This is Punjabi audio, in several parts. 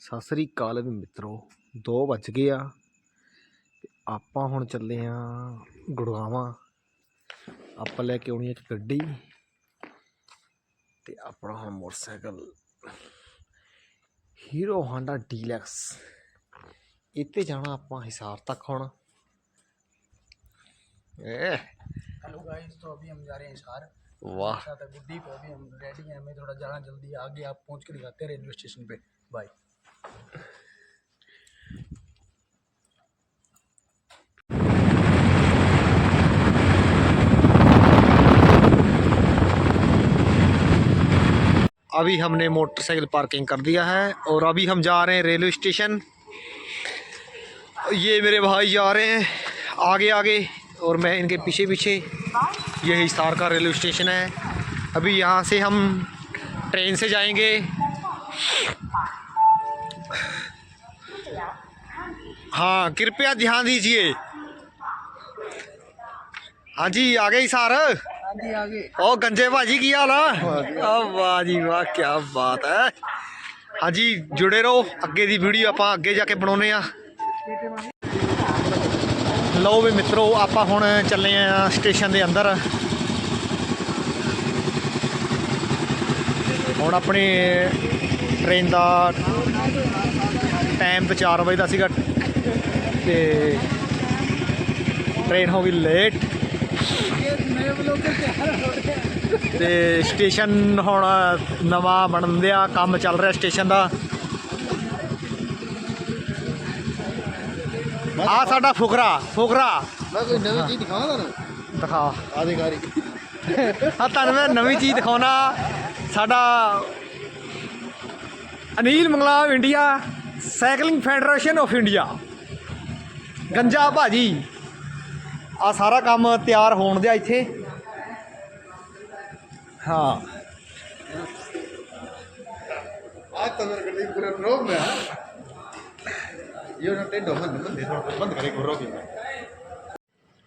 ਸਤਿ ਸ੍ਰੀ ਅਕਾਲ ਵੀ ਮਿੱਤਰੋ 2 ਵੱਜ ਗਏ ਆ ਤੇ ਆਪਾਂ ਹੁਣ ਚੱਲੇ ਆ ਗੁੜਗਾਵਾਂ ਆਪਾਂ ਲੈ ਕੇ ਆਉਣੀ ਇੱਕ ਗੱਡੀ ਤੇ ਆਪਣਾ ਹੁਣ ਮੋਟਰਸਾਈਕਲ ਹੀਰੋ ਹਾਂਡਾ ਡੀਲੈਕਸ ਇੱਥੇ ਜਾਣਾ ਆਪਾਂ ਹਿਸਾਰ ਤੱਕ ਹੁਣ ਏ हेलो गाइस तो अभी हम जा रहे हैं हिसार ਵਾਹ साथ है गुड्डी पे अभी हम रेडी हैं हमें थोड़ा जाना जल्दी है। आगे आप पहुंच कर दिखाते हैं रेलवे स्टेशन पे बाय अभी हमने मोटरसाइकिल पार्किंग कर दिया है और अभी हम जा रहे हैं रेलवे स्टेशन। ये मेरे भाई जा रहे हैं आगे आगे और मैं इनके पीछे पीछे। ये हिसार का रेलवे स्टेशन है। अभी यहाँ से हम ट्रेन से जाएँगे। हाँ कृपया ध्यान दीजिए। हाँ जी हिसार आगे आगे ਉਹ ਗੰਜੇ ਭਾਜੀ, ਕੀ ਹਾਲ ਆ? ਆ ਵਾਹ ਜੀ ਵਾਹ ਕੀ ਬਾਤ ਹੈ। ਹਾਂਜੀ, ਜੁੜੇ ਰਹੋ। ਅੱਗੇ ਦੀ ਵੀਡੀਓ ਆਪਾਂ ਅੱਗੇ ਜਾ ਕੇ ਬਣਾਉਨੇ ਆ ਲਓ ਵੀ ਮਿੱਤਰੋ, ਆਪਾਂ ਹੁਣ ਚੱਲੇ ਆ ਸਟੇਸ਼ਨ ਦੇ ਅੰਦਰ। ਹੁਣ ਆਪਣੀ ਟ੍ਰੇਨ ਦਾ ਟਾਈਮ ਤੇ 4 ਵਜੇ ਦਾ ਸੀਗਾ। ਤੇ ਟ੍ਰੇਨ ਹੋ ਗਈ ਲੇਟ। ਤੇ ਸਟੇਸ਼ਨ ਹੁਣ ਨਵਾਂ ਬਣਨ ਦਿਆ ਕੰਮ ਚੱਲ ਰਿਹਾ ਸਟੇਸ਼ਨ ਦਾ। ਆ ਸਾਡਾ ਫੁਕਰਾ ਫੁਕਰਾ। ਮੈਂ ਕੋਈ ਨਵੀਂ ਚੀਜ਼ ਦਿਖਾਵਾਂ ਦਿਖਾ। ਆਦੇਕਾਰੀ ਨਵੀਂ ਚੀਜ਼ ਦਿਖਾਉਣਾ। ਸਾਡਾ Anil ਮੰਗਲਾਵ India cycling federation of India. ਗੰਜਾ ਭਾਜੀ। ਆ ਸਾਰਾ ਕੰਮ ਤਿਆਰ ਹੋਣ ਦਿਆ ਇੱਥੇ। ਹਾਂ। ਆ ਤਮਰ ਗੱਡੀ ਪੂਰਾ ਪ੍ਰੋਗਰਾਮ ਹੈ ਇਹ ਨਾ ਟੈਂਡੋ ਬੰਦ ਬੰਦ ਬੰਦ ਕਰੇ ਕਰੋ ਕਿ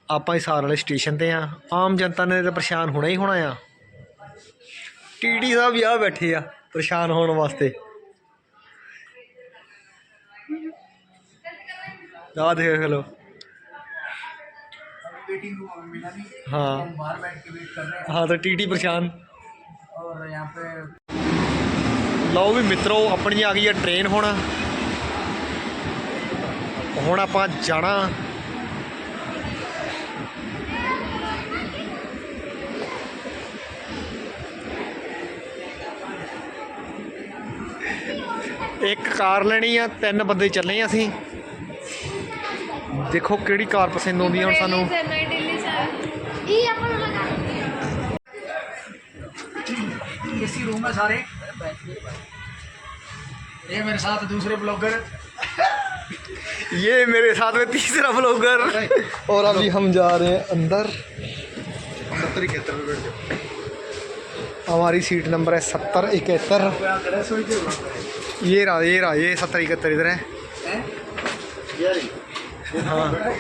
ਆਪਾਂ ਹਿਸਾਰ ਵਾਲੇ ਸਟੇਸ਼ਨ ਤੇ ਆ ਆਮ ਜਨਤਾ ਨੇ ਤਾਂ ਪਰੇਸ਼ਾਨ ਹੋਣਾ ਹੀ ਹੋਣਾ ਆ। ਟੀਡੀ ਸਾਹਿਬ ਵੀ ਆ ਬੈਠੇ ਆ ਪਰੇਸ਼ਾਨ ਹੋਣ ਵਾਸਤੇ। ਆ ਦੇਖ ਲਓ वेटिंग रूम हमें मिला नहीं हाँ हम बाहर बैठ के वेट कर रहे ਹਾਂ ਤਾਂ ਟੀਟੀ ਪਰੇਸ਼ਾਨ हैं और यहाँ पे ਲਓ ਵੀ ਮਿੱਤਰੋ ਆਪਣੀ ਆ ਗਈ ਆ ਟ੍ਰੇਨ ਹੁਣ ਹੁਣ ਆਪਾਂ ਜਾਣਾ ਇੱਕ ਕਾਰ ਲੈਣੀ ਆ ਤਿੰਨ ਬੰਦੇ ਚੱਲੇ ਆ ਅਸੀਂ ਦੇਖੋ ਕਿਹੜੀ ਕਾਰ ਪਸੰਦ ਆਉਂਦੀ ਆ ਹੁਣ ਸਾਨੂੰ ਨਈ ਦਿੱਲੀ ਸਾਹਿਬ ਇਹ ਆਪਾਂ ਨੂੰ ਲਗਾ एसी रूम है सारे ये मेरे साथ दूसरे ब्लॉगर ये मेरे साथ में तीसरा ब्लॉगर और अभी हम जा रहे हैं अंदर सत्तर इकहत्तर में बैठ जाओ हमारी सीट नंबर है सत्तर इकहत्तर यहाँ खड़े सोई के ये रहा ये रहा ये सत्तर इकहत्तर इधर है हैं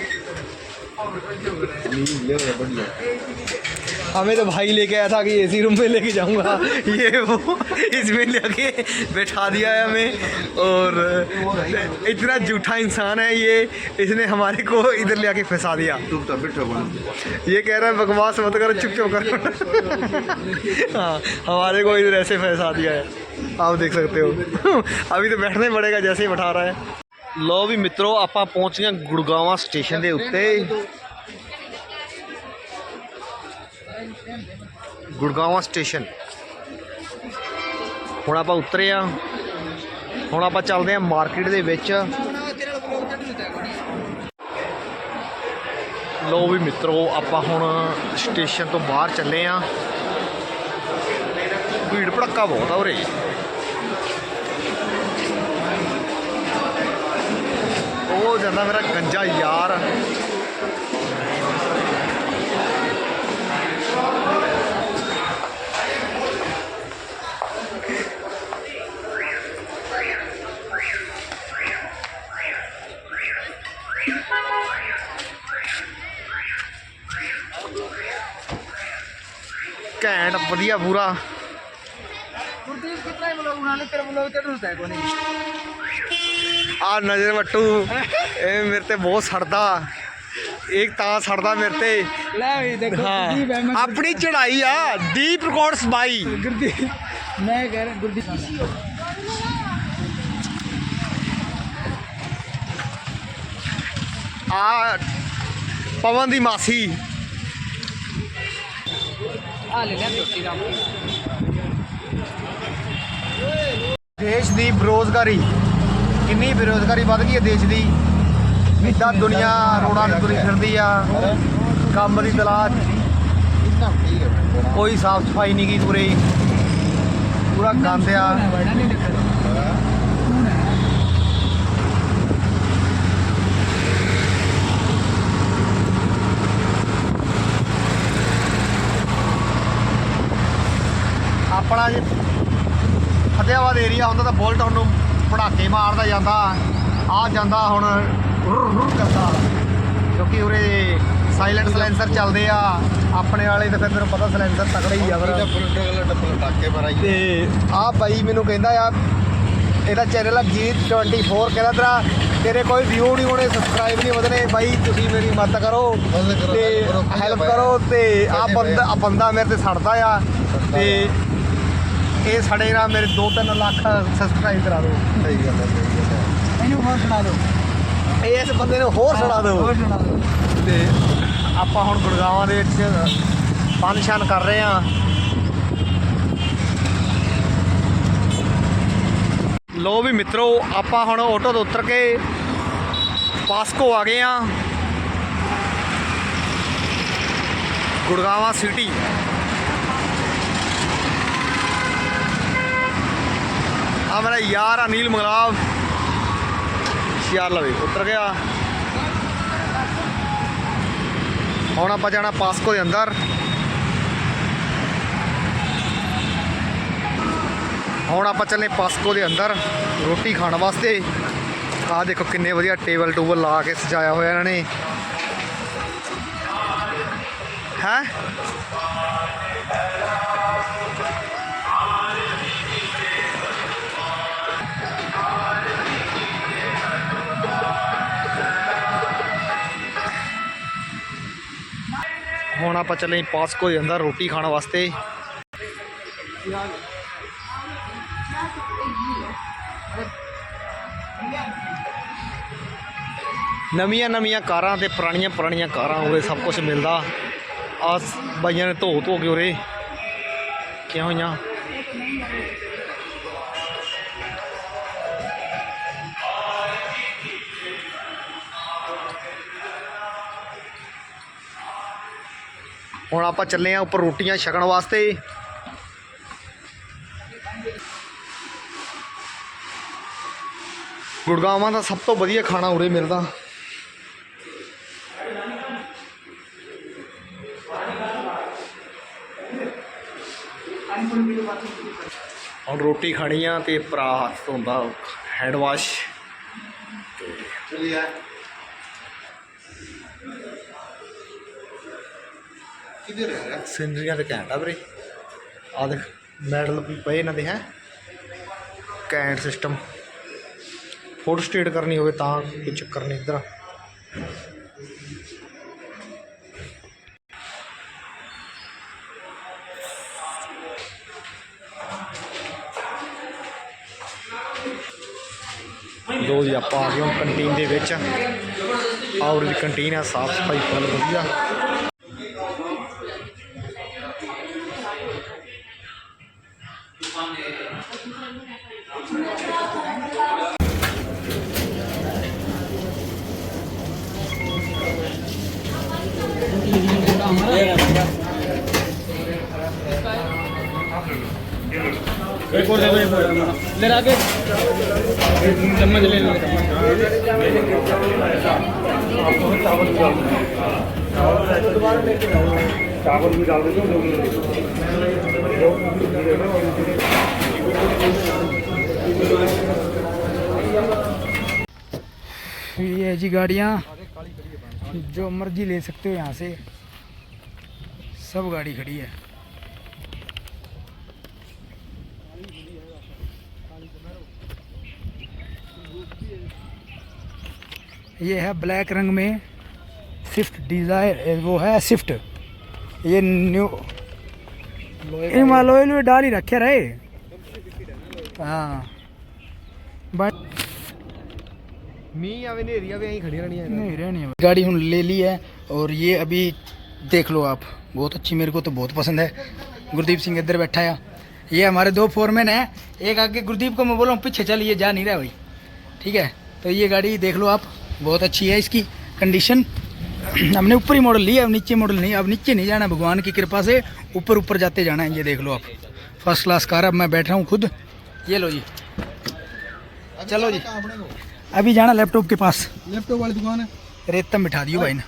हमें तो भाई लेके आया था कि एसी रूम में लेके जाऊँगा। ये वो इसमें लेके बैठा दिया है हमें। और इतना जूठा इंसान है ये इसने हमारे को इधर ले आके फंसा दिया। ये कह रहा है बकवास मत करो चुप चुप करो। हाँ हमारे को इधर ऐसे फंसा दिया है। आप देख सकते हो। अभी तो बैठना ही पड़ेगा जैसे ही बैठा रहा है। ਲੋ ਵੀ ਮਿੱਤਰੋ, ਆਪਾਂ ਪਹੁੰਚ ਗਏ ਗੁੜਗਾਵਾਂ ਸਟੇਸ਼ਨ ਦੇ ਉੱਤੇ। ਗੁੜਗਾਵਾਂ ਸਟੇਸ਼ਨ। ਹੁਣ ਆਪਾਂ ਉਤਰੇ ਆ ਹੁਣ ਆਪਾਂ ਚੱਲਦੇ ਆ ਮਾਰਕੀਟ ਦੇ ਵਿੱਚ। ਲੋ ਵੀ ਮਿੱਤਰੋ, ਆਪਾਂ ਹੁਣ ਸਟੇਸ਼ਨ ਤੋਂ ਬਾਹਰ ਚੱਲੇ ਆ ਭੀੜ ਭੜੱਕਾ ਬਹੁਤ ਆ ਉਰੇ। ਉਹ ਜਾਂਦਾ ਮੇਰਾ ਗੰਜਾ ਯਾਰ ਘੈਂਟ ਵਧੀਆ ਪੂਰਾ गुरदीप कितना ही ब्लॉग बना ले तेरा ब्लॉग तेरा होता है कोनी ਆ ਨਜ਼ਰ ਵੱਟੂ। ਇਹ ਮੇਰੇ ਤੇ ਬਹੁਤ ਸੜਦਾ। ਇੱਕ ਤਾਂ ਸੜਦਾ ਮੇਰੇ ਤੇ। ਲੈ ਵੀ ਦੇਖੋ ਹੈ, ਮੈਂ ਆਪਣੀ ਚੜਾਈ ਆ ਦੀਪ ਰਿਕਾਰਡਸ ਬਾਈ ਮੈਂ ਕਹਿ ਰਿਹਾ ਗੁਰਦੀਪ ਆ ਪਵਨ ਦੀ ਮਾਸੀ। ਆ ਲੈ ਲੈ ਪੇਟੀ ਦਾ ਦੇਸ਼ ਦੀ ਬੇਰੋਜ਼ਗਾਰੀ। ਕਿੰਨੀ ਬੇਰੋਜ਼ਗਾਰੀ ਵੱਧ ਗਈ ਹੈ ਦੇਸ਼ ਦੀ ਇੱਦਾਂ ਦੁਨੀਆ ਰੋੜਾਂ ਤੇ ਤੁਰੀ ਫਿਰਦੀ ਆ, ਕੰਮ ਦੀ ਤਲਾਸ਼। ਕੋਈ ਸਾਫ਼ ਸਫ਼ਾਈ ਨਹੀਂ ਗਈ ਪੂਰੀ। ਪੂਰਾ ਗੰਦ ਆ। ਆਪਣਾ ਜੇ ਫਤਿਆਬਾਦ ਏਰੀਆ ਹੁੰਦਾ ਤਾਂ ਬੋਲ ਟਾਊਨ ਪੜਾਕੇ ਮਾਰਦਾ ਜਾਂਦਾ। ਆ ਜਾਂਦਾ ਹੁਣ ਰੁਰ ਕਰਦਾ। ਕਿਉਂਕਿ ਉਰੇ ਸਾਇਲੈਂਟ ਸਲੈਂਸਰ ਚੱਲਦੇ ਆ। ਆਪਣੇ ਵਾਲੇ ਤਾਂ ਫਿਰ ਤੈਨੂੰ ਪਤਾ ਸਲੈਂਸਰ ਤਕੜੇ ਹੀ ਆ ਫਿਰ। ਇਹਦਾ ਬੁਲਟ ਵਾਲਾ ਡੱਬਲ ਟਾਕੇ ਪਰ ਆਈ ਤੇ ਆ ਬਾਈ ਮੈਨੂੰ ਕਹਿੰਦਾ ਆ ਇਹਦਾ ਚੈਨਲ ਆ G24 ਕਹਿੰਦਾ ਤੇਰਾ ਤੇਰੇ ਕੋਈ ਵਿਊ ਨਹੀਂ ਹੋਣੇ ਸਬਸਕ੍ਰਾਈਬ ਨਹੀਂ ਵਧਣੇ। ਬਾਈ ਤੁਸੀਂ ਮੇਰੀ ਮਦਦ ਕਰੋ ਤੇ ਹੈਲਪ। ਕਰੋ। ਤੇ ਆ ਬੰਦਾ ਆ ਬੰਦਾ ਮੇਰੇ ਤੇ ਸੜਦਾ ਆ। ਤੇ ਇਹ ਸੜੇ ਨਾਲ ਮੇਰੇ 2-3 ਲੱਖ ਸਬਸਕ੍ਰਾਈਬ ਕਰਾ ਦਿਓ। ਸਹੀ ਗੱਲ ਹੈ ਸਹੀ ਗੱਲ ਹੈ। ਇਹਨੂੰ ਹੋਰ ਸੁਣਾ ਦਿਓ। ਇਸ ਬੰਦੇ ਨੂੰ ਹੋਰ ਸੁਣਾ ਦਿਓ। ਹੋਰ ਸੁਣਾ ਦਿਓ। ਤੇ ਆਪਾਂ ਹੁਣ ਗੁੜਗਾਵਾਂ ਦੇ ਵਿੱਚ ਫੰਕਸ਼ਨ ਕਰ ਰਹੇ ਆ ਲੋ ਵੀ ਮਿੱਤਰੋ ਆਪਾਂ ਹੁਣ ਆਟੋ ਤੋਂ ਉਤਰ ਕੇ ਪਾਸਕੋ ਆ ਗਏ ਆ ਗੁੜਗਾਵਾਂ ਸਿਟੀ। ਆ ਮੇਰਾ ਯਾਰ ਅਨੀਲ ਮੰਗਲਾਵ। ਯਾਰ ਲਵੇ, ਉਤਰ ਗਿਆ। ਹੁਣ ਆਪਾਂ ਜਾਣਾ ਪਾਸਕੋ ਦੇ ਅੰਦਰ। ਹੁਣ ਆਪਾਂ ਚੱਲੇ ਪਾਸਕੋ ਦੇ ਅੰਦਰ, ਰੋਟੀ ਖਾਣ ਵਾਸਤੇ। ਆਹ ਦੇਖੋ ਕਿੰਨੇ ਵਧੀਆ ਟੇਬਲ ਟੂਬਲ ਲਾ ਕੇ ਸਜਾਇਆ ਹੋਇਆ ਇਹਨਾਂ ਨੇ। ਹੈ? ਹੁਣ ਆਪਾਂ ਚੱਲੇ ਪਾਸਕੋ ਦੇ ਰੋਟੀ ਖਾਣ ਵਾਸਤੇ। ਨਵੀਆਂ ਨਵੀਆਂ ਕਾਰਾਂ ਤੇ ਪੁਰਾਣੀਆਂ ਪੁਰਾਣੀਆਂ ਕਾਰਾਂ ਉਰੇ ਸਭ ਕੁਝ ਮਿਲਦਾ। ਆ ਬਾਈਆਂ ਨੇ ਧੋ ਧੋ ਕੇ ਉਰੇ। ਕਿਉਂ ਹੋਈਆਂ? ਹੁਣ ਆਪਾਂ ਚੱਲੇ ਆ ਉੱਪਰ ਰੋਟੀਆਂ ਛਕਣ ਵਾਸਤੇ। ਗੁੜਗਾਵਾਂ ਦਾ ਸਭ ਤੋਂ ਵਧੀਆ ਖਾਣਾ ਉਰੇ ਮਿਲਦਾ। ਹੁਣ ਰੋਟੀ ਖਾਣੀ ਆ ਤੇ ਭਰਾ ਹੱਥ ਧੋਂਦਾ, ਹੈਂਡ ਵਾਸ਼। ਚਲਿए ਕਿਧਰ ਹੈ ਸਿਨਰੀਆਂ ਤੇ ਆ ਵੀਰੇ। ਆ ਦੇਖ, ਮੈਡਲ ਵੀ ਪਏ ਇਹਨਾਂ ਦੇ, ਹੈ। ਕੈਂਟ ਸਿਸਟਮ ਫੋਟੋ ਸਟੇਟ ਕਰਨੀ ਹੋਵੇ ਤਾਂ ਕੋਈ ਚੱਕਰ ਨਹੀਂ ਇਧਰ। ਲੋ ਜੀ, ਆਪਾਂ ਆ ਗਏ ਹਾਂ ਕੰਟੀਨ ਦੇ ਵਿੱਚ। ਔਰ ਦੀ ਕੰਟੀਨ ਆ, ਸਾਫ਼ ਸਫ਼ਾਈ ਬਹੁਤ ਵਧੀਆ। एक और ले आके चम्मच ले लो ये है जी गाड़ियाँ। जो मर्ज़ी ले सकते हो यहाँ से। सब गाड़ी खड़ी है। ये है ब्लैक रंग में स्विफ्ट डिज़ायर वो है स्विफ्ट ये न्यू हिमालय में डाल ही रखे रहे। हाँ। बट मी यहीं खड़ी रहनी है। गाड़ी हम ले ली है और ये अभी देख लो आप बहुत अच्छी मेरे को तो बहुत पसंद है। गुरदीप सिंह इधर बैठा है। ये हमारे दो फोरमैन हैं एक आगे गुरदीप को मैं बोला पीछे चल ये जा नहीं रहा भाई। ठीक है? तो ये गाड़ी देख लो आप। बहुत अच्छी है इसकी कंडीशन हमने ऊपर ही मॉडल लिया अब नीचे मॉडल नहीं अब नीचे नहीं जाना। भगवान की कृपा से ऊपर ऊपर जाते जाना है ये देख लो आप। फ़र्स्ट क्लास कार अब मैं बैठ रहा हूँ खुद। ये लो जी। चलो जी। अभी जाना लैपटॉप के पास। लैपटॉप वाली दुकान है। रेतम बिठा दियो भाई ने।